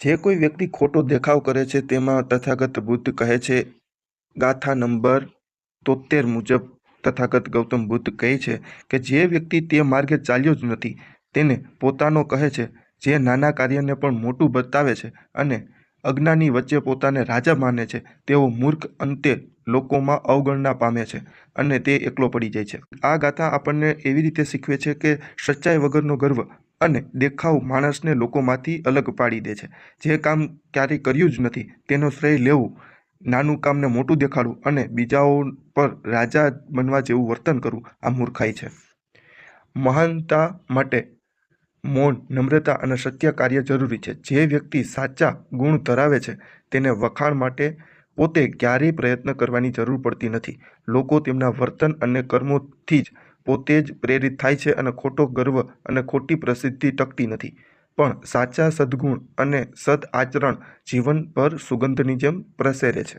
જે કોઈ વ્યક્તિ ખોટો દેખાવ કરે છે, તેમાં તથાગત બુદ્ધ કહે છે, ગાથા નંબર તોતેર મુજબ તથાગત ગૌતમ બુદ્ધ કહે છે કે જે વ્યક્તિ તે માર્ગે ચાલ્યો જ નથી, તેને પોતાનો કહે છે, જે નાના કાર્યને પણ મોટું બતાવે છે અને અજ્ઞાની વચ્ચે પોતાને રાજા માને છે, તેઓ મૂર્ખ અંતે લોકોમાં અવગણના પામે છે અને તે એકલો પડી જાય છે. આ ગાથા આપણને એવી રીતે શીખવે છે કે સચ્ચાઈ વગરનો ગર્વ અને દેખાવ માણસને લોકોમાંથી અલગ પાડી દે છે. જે કામ ક્યારેય કર્યું જ નથી, તેનો શ્રેય લેવું, નાનું કામને મોટું દેખાડવું અને બીજાઓ પર રાજા બનવા જેવું વર્તન કરવું, આ મૂર્ખાઈ છે. મહાનતા માટે મૌન, નમ્રતા અને સત્ય કાર્ય જરૂરી છે. જે વ્યક્તિ સાચા ગુણ ધરાવે છે, તેને વખાણ માટે પોતે ક્યારેય પ્રયત્ન કરવાની જરૂર પડતી નથી. લોકો તેમના વર્તન અને કર્મોથી જ પોતે જ પ્રેરિત થાય છે અને ખોટો ગર્વ અને ખોટી પ્રસિદ્ધિ ટકતી નથી. પણ સાચા સદ્ગુણ અને સદ આચરણ જીવન પર સુગંધની જેમ પ્રસેરે છે.